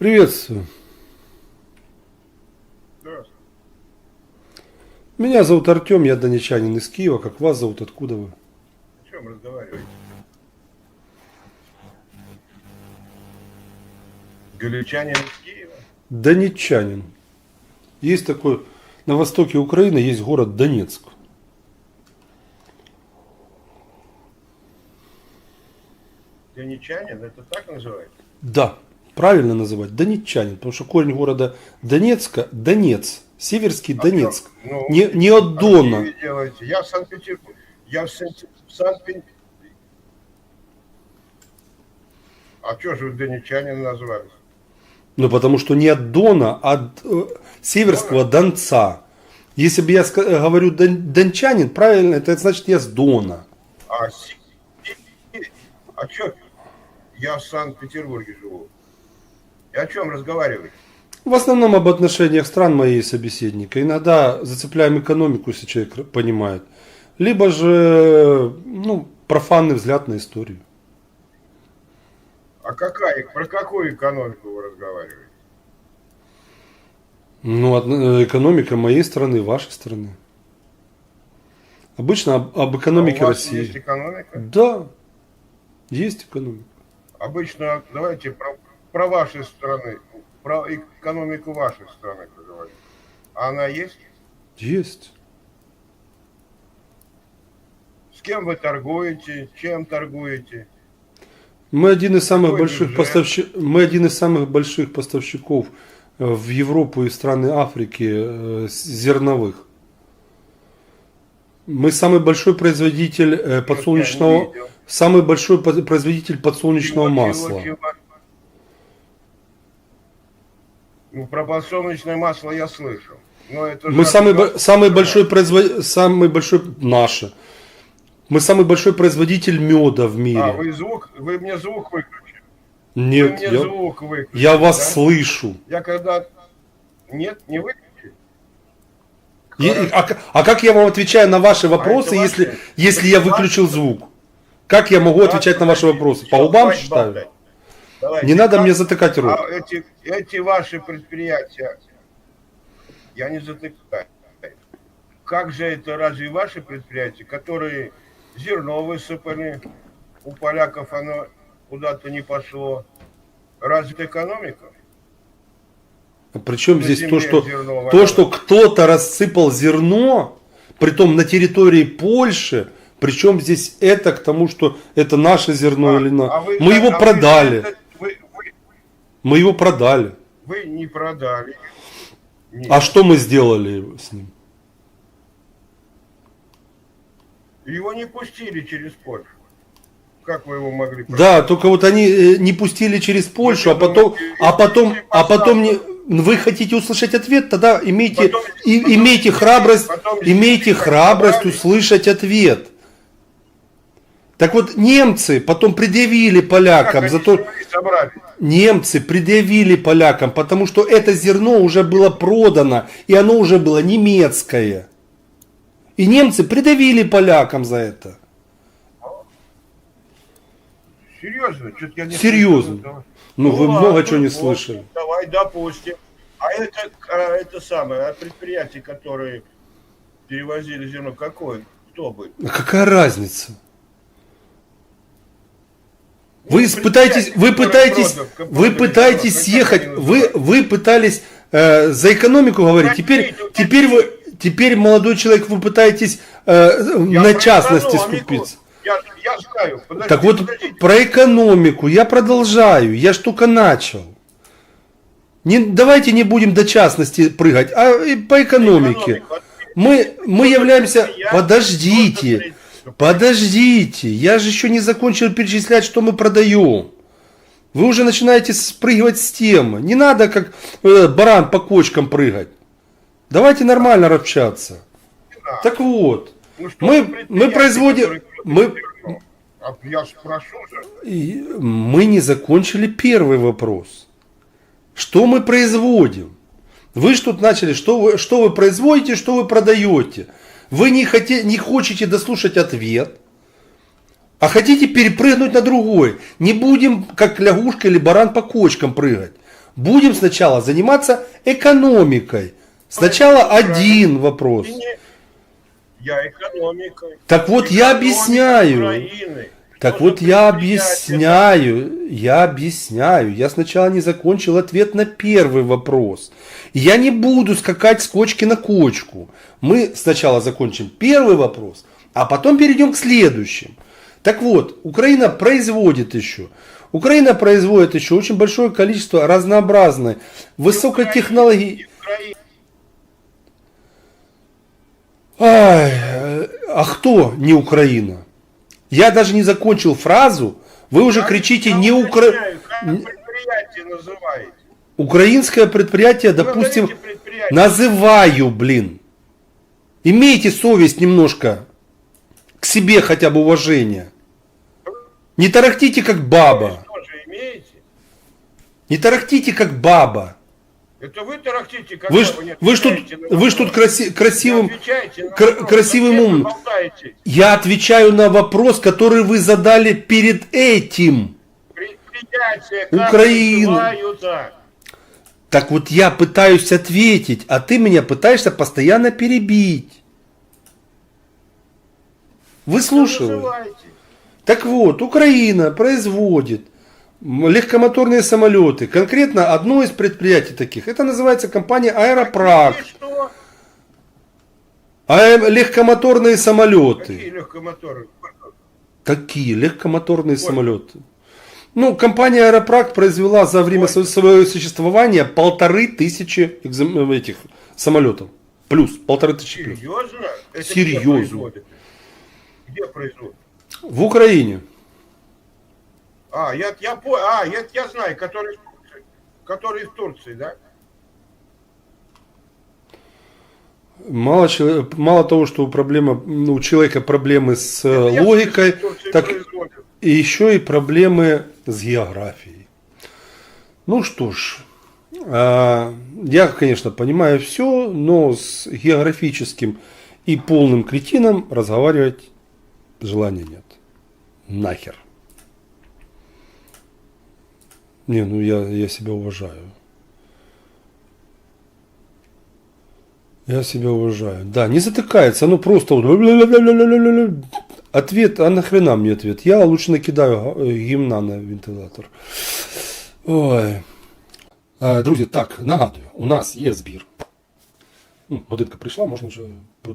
Приветствую. Здравствуйте. Меня зовут Артем, я донечанин из Киева. Как вас зовут, откуда вы? О чем разговариваете? Галичанин из Киева? Донечанин. Есть такой, на востоке Украины есть город Донецк. Ганичанин? Это так называется? Да, правильно называть, Донечанин, потому что корень города Донецка – Донец, Северский Донецк. А Ну, Не, не от а Дона. вы делаете? Я в Санкт-Петербурге. Я в Сан- в Санкт-Петербурге. А что же вы Донечанин назвались? Ну, потому что не от Дона, а от э, Северского Донца. Если бы я э, говорю дон- дончанин, правильно, это значит я с Дона. А, а что? Я в Санкт-Петербурге живу. И о чем разговариваете? В основном об отношениях стран моей собеседника. Иногда зацепляем экономику, если человек понимает. Либо же, ну, профанный взгляд на историю. А какая, про какую экономику вы разговариваете? Ну, э, экономика моей страны, вашей страны. Обычно об, об экономике А России. есть экономика? Да, есть экономика. Обычно давайте про, про ваши страны, про экономику вашей страны поговорим. А она есть? Есть. С кем вы торгуете? Чем торгуете? Мы один из самых Какой больших поставщиков, мы один из самых больших поставщиков э, в Европу и страны Африки э, зерновых. Мы самый большой производитель э, подсолнечного, самый большой производитель подсолнечного Чего, масла. чего, чего? Ну, про подсолнечное масло я слышал. Но это Мы же самый, бо- самый большой производ, самый большой наше. Мы самый большой производитель меда в мире. А, вы звук, вы мне звук выключили. вы Нет, мне я, звук выключили. я вас да? слышу. Я когда... Нет, не выключили? А, а как я вам отвечаю на ваши вопросы, это если, ваши- если я выключил звук? Как я могу отвечать на ваши вопросы? По хватит считаю? Давайте, Не надо как- мне затыкать рот. А эти, эти ваши предприятия, я не затыкаю. Как же это, разве ваши предприятия, которые зерно высыпали, у поляков оно куда-то не пошло? Разве экономика? Причем здесь то, что, зерно то, что кто-то рассыпал зерно, притом на территории Польши, причем здесь это к тому, что это наше зерно или на... А вы- Мы его а продали. вы- Мы его продали. вы не продали. Нет. А что мы сделали с ним? Его не пустили через Польшу. Как вы его могли Да, только вот они э, не пустили через Польшу, а потом, а потом, а потом не, вы хотите услышать ответ, тогда имейте, Потом- и- потом- имейте храбрость, потом- имейте храбрость услышать ответ. Так вот, немцы потом предъявили Как полякам они за то, немцы предъявили полякам, потому что это зерно уже было продано, и оно уже было немецкое. И немцы предъявили полякам за это. Серьезно? Что-то я не Серьезно. слышал этого. Ну, вы ладно, много чего не вот, слышали. Давай, допустим. А это, а это самое, а предприятие, которые перевозили зерно, какое? Кто бы? А какая разница? Вы пытаетесь, вы пытаетесь, вы пытаетесь съехать, вы, вы пытались э, за экономику говорить. Теперь, теперь вы, теперь молодой человек, вы пытаетесь э, на частности скупиться. Я, я знаю. Подождите, Так вот, подождите. про экономику я продолжаю, я ж только начал. Не, давайте не будем до частности прыгать, а и по экономике. Мы, мы являемся... Подождите, подождите, я же еще не закончил перечислять, что мы продаем. Вы уже начинаете спрыгивать с темы. Не надо как э, баран по кочкам прыгать. Давайте нормально общаться. надо. Так вот, Ну, что мы, мы производим... Мы? А я спрошу же. мы не закончили первый вопрос. Что мы производим? Вы ж тут начали, что вы, что вы производите, что вы продаете. Вы не, хоте, не хотите дослушать ответ, а хотите перепрыгнуть на другой. Не будем, как лягушка или баран, по кочкам прыгать. Будем сначала заниматься экономикой. Сначала один вопрос. Я экономикой. Так вот я объясняю. Украины. Так вот я объясняю, я объясняю. Я сначала не закончил ответ на первый вопрос. Я не буду скакать с кочки на кочку. Мы сначала закончим первый вопрос, а потом перейдем к следующим. Так вот, Украина производит еще. Украина производит еще очень большое количество разнообразной, высокотехнологий. Украина. Ай, а кто не Украина? Я даже не закончил фразу, вы уже кричите не Украина. Украинское предприятие, допустим, называю, блин. Имейте совесть немножко. К себе хотя бы уважение. Не тарахтите как баба. Не тарахтите как баба. Это вы тарахтите, когда Вы не вы ж тут, вы ж тут краси- красивым... вопрос. красивым болтаете? Я отвечаю на вопрос, который вы задали перед этим. Как называются? Так вот я пытаюсь ответить, а ты меня пытаешься постоянно перебить. Выслушивай. Так вот, Украина производит легкомоторные самолеты. Конкретно одно из предприятий таких. Это называется компания Аэропрак. А легкомоторные Какие самолеты. легкомоторы? Какие легкомоторные самолеты? Ну, компания Аэропрак произвела за время сво- своего существования полторы тысячи экзем- этих самолетов. Плюс, полторы тысячи плюс. Серьезно? Это Серьезно. Где производят? Где производят? В Украине. А, я, я, по- а, я, я знаю, который, который в Турции, да? Мало, мало того, что у, проблема, ну, у человека проблемы с э, Это я логикой, так производят. и еще и проблемы с географией. Ну что ж, а, я, конечно, понимаю все, но с географическим и полным кретином разговаривать желания нет. Нахер. Не, ну я, я себя уважаю. Я себя уважаю. Да, не затыкается, оно просто. Ответ, а нахрена мне ответ? Я лучше накидаю э, гімна на вентилятор. Ой. Друзі, так, нагадую, у нас є збір. Ну, годинка прийшла, можна вже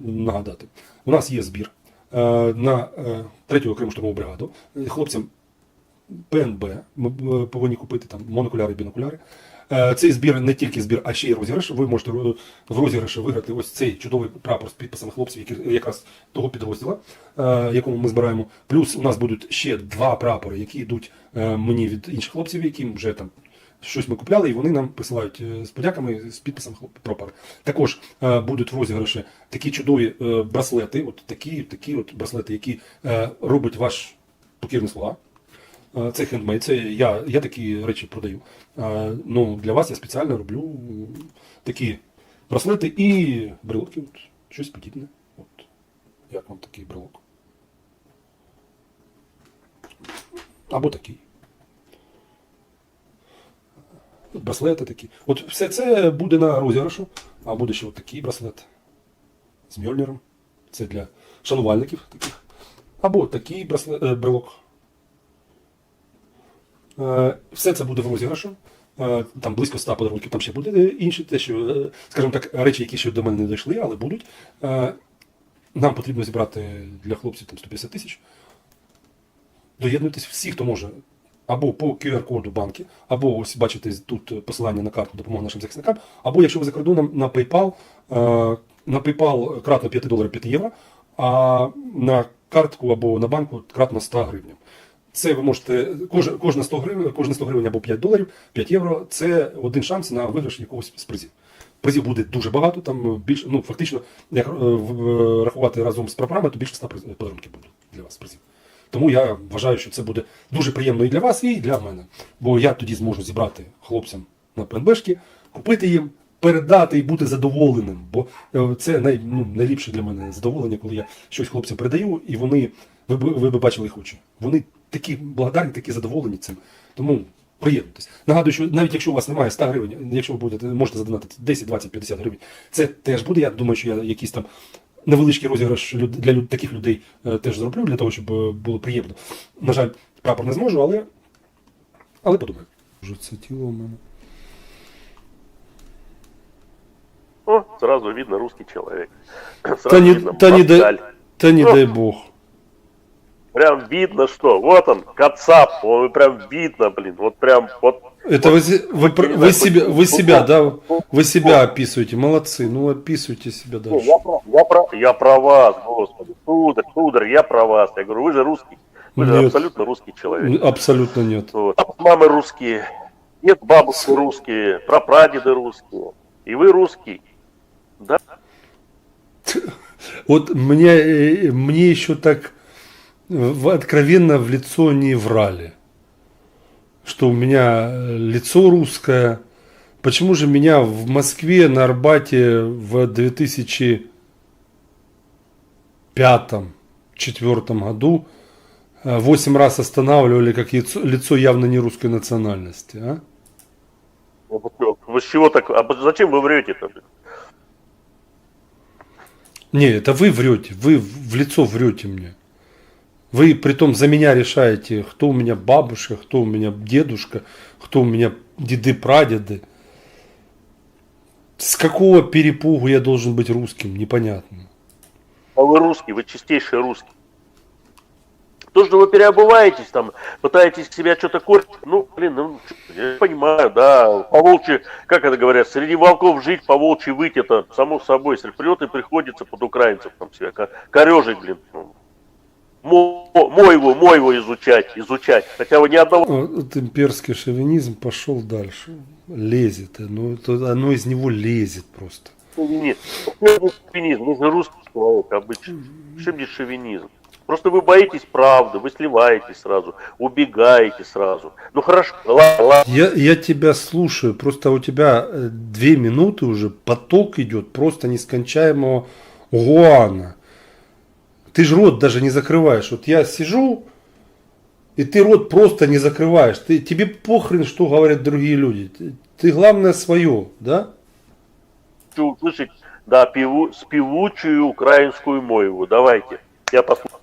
нагадати. У нас є збір е, на е, третю окрему штурмову бригаду. Хлопцям ПНБ. Ми повинні купити там монокуляри, бінокуляри. Е, Цей збір не тільки збір, а ще й розіграш. Ви можете в розіграші виграти ось цей чудовий прапор з підписами хлопців, які якраз того підрозділу, е, якому ми збираємо. Плюс у нас будуть ще два прапори, які йдуть е, мені від інших хлопців, яким вже там. Щось ми купляли, і вони нам присилають з подяками з підписом хлоп- Також е, будуть в розіграші такі чудові е, браслети, от такі, такі от браслети, які е, робить ваш покірний слуга. Це хендмейд, це я, я такі речі продаю. Ну, для вас я спеціально роблю такі браслети і брелоки. От, щось подібне. От, як вам такий брелок? Або такий. Браслети такі. От все це буде на розіграшу, а буде ще от такий браслет з Мьольнером. Це для шанувальників таких. Або такий е, брелок. Е, Все це буде в розіграшу. Е, Там близько 100 подарунків, там ще буде інші, те, що, е, скажімо так, речі, які ще до мене не дійшли, але будуть. Нам потрібно зібрати для хлопців там 150 тисяч. Доєднуйтесь всі, хто може. Або по QR-коду банки, або ось бачите тут посилання на карту допомоги нашим захисникам, або якщо ви за кордоном на PayPal, на PayPal кратно 5 доларів 5 євро, а на картку або на банку кратно 100 гривень. Це ви можете кожна, кожна 100 гривень, кожна 100 гривень або 5 доларів, 5 євро це один шанс на виграш якогось з призів. Призів буде дуже багато, там більше, ну фактично, як е, рахувати разом з прапорами, то більше 100 приз- подарунків буде для вас призів. Тому я вважаю, що це буде дуже приємно і для вас, і для мене. Бо я тоді зможу зібрати хлопцям на ПНБшки, купити їм, передати і бути задоволеним. Бо е, це най, ну, найліпше для мене задоволення, коли я щось хлопцям передаю, і вони, ви ви б бачили їх очі. Вони такі благодарні, такі задоволені цим. Тому приєднуйтесь. Нагадую, що навіть якщо у вас немає 100 гривень, якщо ви будете, можете задонатити 10, 20, 50 гривень, це теж буде. Я думаю, що я якийсь там невеличкий розіграш для таких людей е, теж зроблю, для того, щоб е, було приємно. На жаль, прапор не зможу, але, але подумаю. Вже це тіло у мене. О, сразу видно русский человек. Сразу Та не, видно та не, дай, та не дай Бог. Прям видно, что вот он, Кацап, он прям видно, блин, вот прям вот. Это вы, се- вы, про- вы себя, вы себя, да, вы себя описываете. Молодцы, ну описывайте себя дальше. я, про, я, про, я про вас, господи, сударь, сударь, я про вас. Я говорю, вы же русский, вы же Нет. абсолютно русский человек. Абсолютно нет. Вот. Мамы русские, нет бабушки русские, прапрадеды русские, и вы русский. Да? Вот мне, э, мне еще так откровенно в лицо не врали, что у меня э, лицо русское. Почему же меня в Москве на Арбате в 2005-2004 году э, 8 раз останавливали как лицо, лицо явно не русской национальности? А? Вы с чего так, а зачем вы врете-то? блин? Не, это вы врете, вы в лицо врете мне. Вы притом за меня решаете, кто у меня бабушка, кто у меня дедушка, кто у меня деды, прадеды. С какого перепугу я должен быть русским, непонятно. А вы русский, вы чистейший русский. То, что вы переобуваетесь там, пытаетесь себя что-то корчить, ну, блин, ну, я понимаю, да, по волчьи, как это говорят, среди волков жить, по волчьи выть, это само собой, если придет и приходится под украинцев там себя ко- корежить, блин, ну, мойву, мойву изучать, изучать, хотя бы ни одного Вот имперский шовинизм пошел дальше. Лезет. Ну, это оно из него лезет просто. здесь шовинизм? Же русский человек обычно. Чем здесь шовинизм? Просто вы боитесь правды, вы сливаетесь сразу, убегаете сразу. Ну хорошо, ладно, ладно. Я, я тебя слушаю, просто у тебя э, две минуты уже поток идет просто нескончаемого гуана. Ты же рот даже не закрываешь. Вот я сижу, и ты рот просто не закрываешь. Ты, тебе похрен, что говорят другие люди. Ты, ты главное свое, да? Хочу услышать, да, певу, спевучую украинскую мойву. Давайте, я послушаю.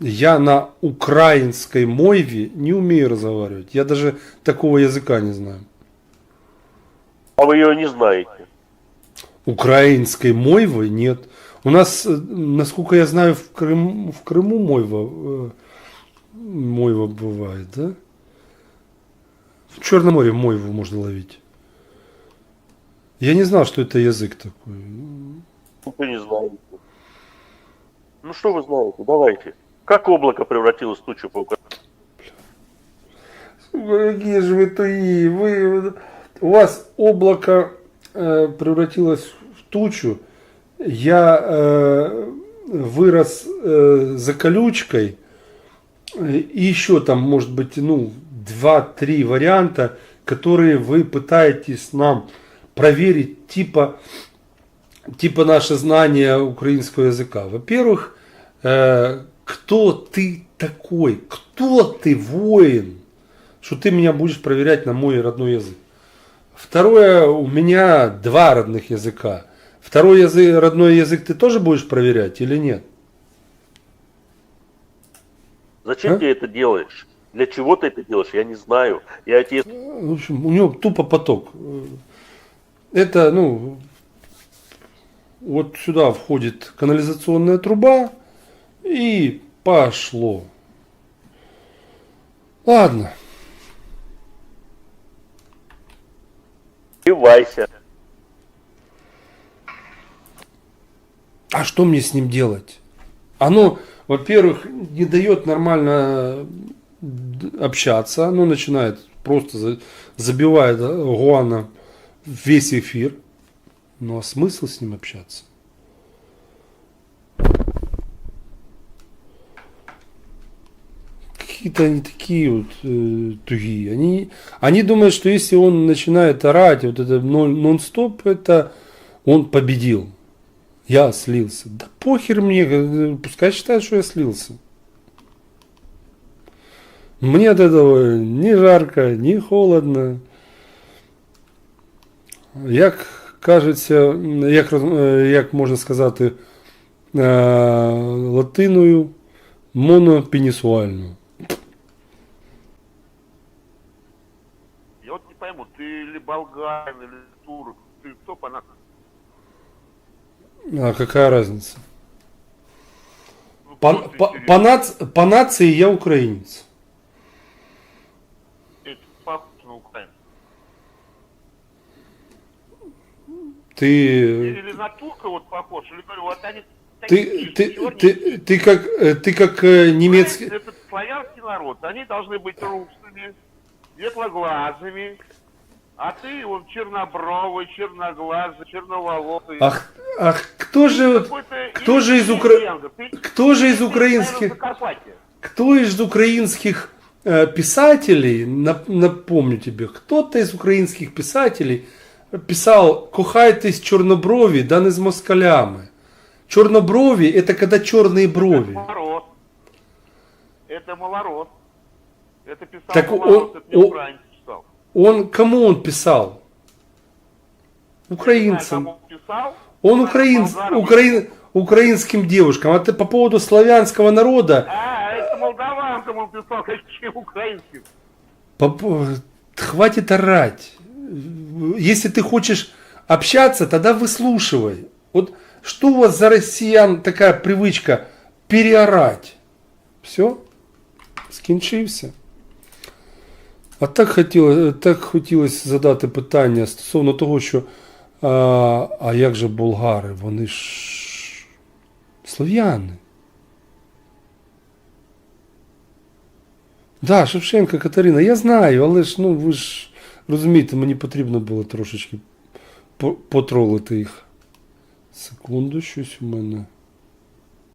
Я на украинской мойве не умею разговаривать. Я даже такого языка не знаю. А вы ее не знаете. Украинской мойвы нет. У нас, э, насколько я знаю, в Крыму, в Крыму мойва, э, мойва бывает, да? В Черном море мойву можно ловить. Я не знал, что это язык такой. Вы не знаете. Ну что вы знаете, давайте. Как облако превратилось в тучу по Украине? Какие же вы туи, вы, у вас облако э, превратилось в тучу. Я э, вырос э, за колючкой. И еще там, может быть, ну, два-три варианта, которые вы пытаетесь нам проверить, типа, типа наше знание украинского языка. Во-первых, э, кто ты такой? Кто ты, воин? Что ты меня будешь проверять на мой родной язык. Второе, у меня два родных языка. Второй язык, родной язык ты тоже будешь проверять или нет? Зачем А? ты это делаешь? Для чего ты это делаешь? Я не знаю. Я тебе В общем, у него тупо поток. Это, ну, вот сюда входит канализационная труба и пошло. Ладно. Вайся. А что мне с ним делать? Оно, во-первых, не дает нормально д- общаться. Оно начинает просто за- забивает э, Гуана весь эфир. Ну а смысл с ним общаться? Какие-то они такие вот э, тугие. Они, они думают, что если он начинает орать, вот это нон- нон-стоп, это он победил. Я слился. Да похер мне, э, пускай считает, что я слился. Мне от этого ни жарко, ни холодно. Як кажеться, як, е, як можна сказати е, латиною, монопенісуально. Я вот не пойму, ты или болгарин, или турок, ты кто по нас? А какая разница? Ну, По, по, по, нац- по нации я украинец. Ты на Или на турка вот похож, или говорю, вот они ты, ты, ты, ты как, э, ты как э, немецкий... Это славянский народ, они должны быть русскими, светлоглазыми, а ты вот чернобровый, черноглазый, черноволосый. Ах, ах, кто же, кто же из Укра- кто же из украинских, кто из украинских э, писателей, нап- напомню тебе, кто-то из украинских писателей писал «Кохайтесь чорноброві, да не з москалями». Чорноброві – это когда черные Это брови. малорос. Это малорос. Это писал Так малорос, он- это не он- кому он писал? Украинцам. Он украин, украин, украинским девушкам. А ты по поводу славянского народа, А, это молдаванкам он писал, каким украинским. по по- хватит орать. Если ты хочешь общаться, тогда выслушивай. Вот что у вас за россиян такая привычка переорать? Все? Скінчився. А так хотілося, так хотілося задати питання стосовно того, що а, а як же болгари? Вони ж слов'яни. Да, Шевченка Катерина, я знаю, але ж ну ви ж розумієте, мені потрібно було трошечки потролити їх. Секунду, щось у мене.